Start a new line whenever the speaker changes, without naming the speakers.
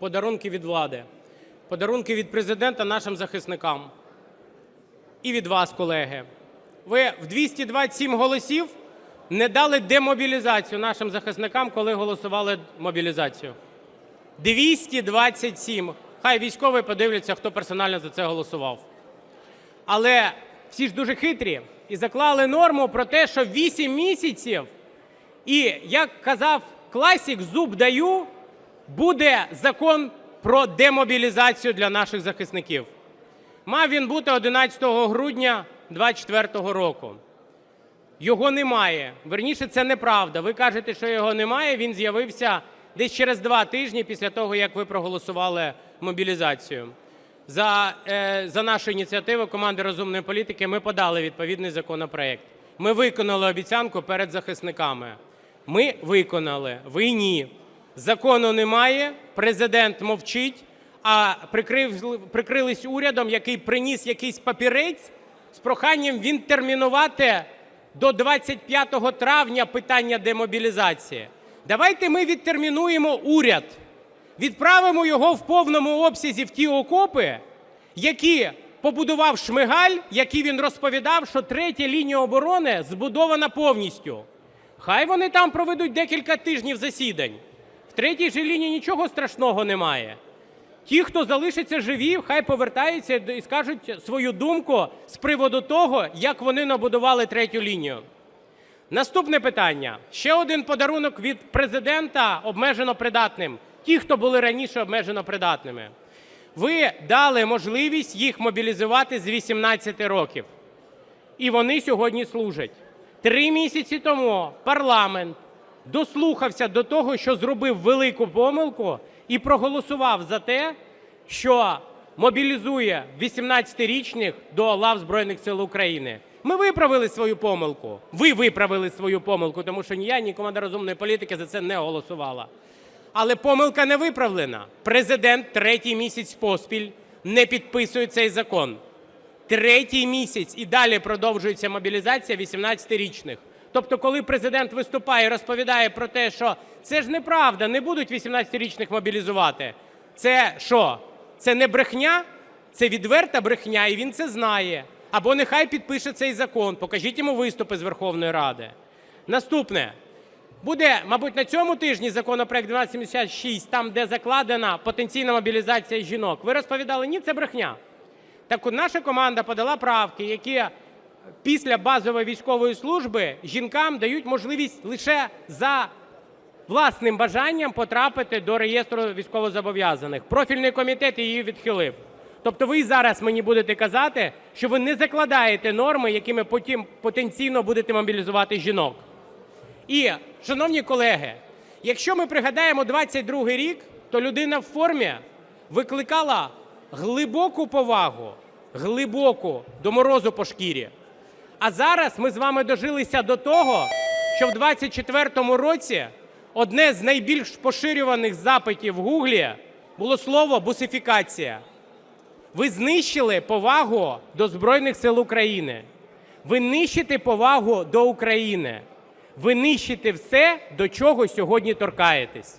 Подарунки від влади, подарунки від президента нашим захисникам. І від вас, колеги. Ви в 227 голосів не дали демобілізацію нашим захисникам, коли голосували мобілізацію. 227. Хай військові подивляться, хто персонально за це голосував. Але всі ж дуже хитрі і заклали норму про те, що 8 місяців, і як казав класик, зуб даю, буде закон про демобілізацію для наших захисників. Мав він бути 11 грудня 2024 року. Його немає. Верніше, це неправда. Ви кажете, що його немає. Він з'явився десь через два тижні після того, як ви проголосували мобілізацію. За, е, за нашу ініціативу команди розумної політики ми подали відповідний законопроект. Ми виконали обіцянку перед захисниками. Ми виконали, ви ні. Закону немає, президент мовчить, а прикрились урядом, який приніс якийсь папірець з проханням відтермінувати до 25 травня питання демобілізації. Давайте ми відтермінуємо уряд, відправимо його в повному обсязі в ті окопи, які побудував Шмигаль, які він розповідав, що третя лінія оборони збудована повністю. Хай вони там проведуть декілька тижнів засідань. Третій же лінії нічого страшного немає. Ті, хто залишиться живі, хай повертаються і скажуть свою думку з приводу того, як вони набудували третю лінію. Наступне питання. Ще один подарунок від президента обмежено придатним. Ті, хто були раніше обмежено придатними. Ви дали можливість їх мобілізувати з 18 років. І вони сьогодні служать. Три місяці тому парламент дослухався до того, що зробив велику помилку, і проголосував за те, що мобілізує 18-річних до лав Збройних сил України. Ми виправили свою помилку. Ви виправили свою помилку, тому що ні я, ні команда розумної політики за це не голосувала. Але помилка не виправлена. Президент третій місяць поспіль не підписує цей закон. Третій місяць і далі продовжується мобілізація 18-річних. Тобто, коли президент виступає і розповідає про те, що це ж неправда, не будуть 18-річних мобілізувати. Це що? Це не брехня, це відверта брехня, і він це знає. Або нехай підпише цей закон, покажіть йому виступи з Верховної Ради. Наступне. Буде, мабуть, на цьому тижні законопроект 1276, там, де закладена потенційна мобілізація жінок. Ви розповідали, ні, це брехня. Так от наша команда подала правки, які після базової військової служби жінкам дають можливість лише за власним бажанням потрапити до реєстру військовозобов'язаних. Профільний комітет її відхилив. Тобто ви зараз мені будете казати, що ви не закладаєте норми, якими потім потенційно будете мобілізувати жінок. І, шановні колеги, якщо ми пригадаємо 22-й рік, то людина в формі викликала глибоку повагу, глибоку до морозу по шкірі. А зараз ми з вами дожилися до того, що в 24-му році одне з найбільш поширюваних запитів в Гуглі було слово бусифікація. Ви знищили повагу до Збройних сил України. Ви нищите повагу до України. Ви нищите все, до чого сьогодні торкаєтесь.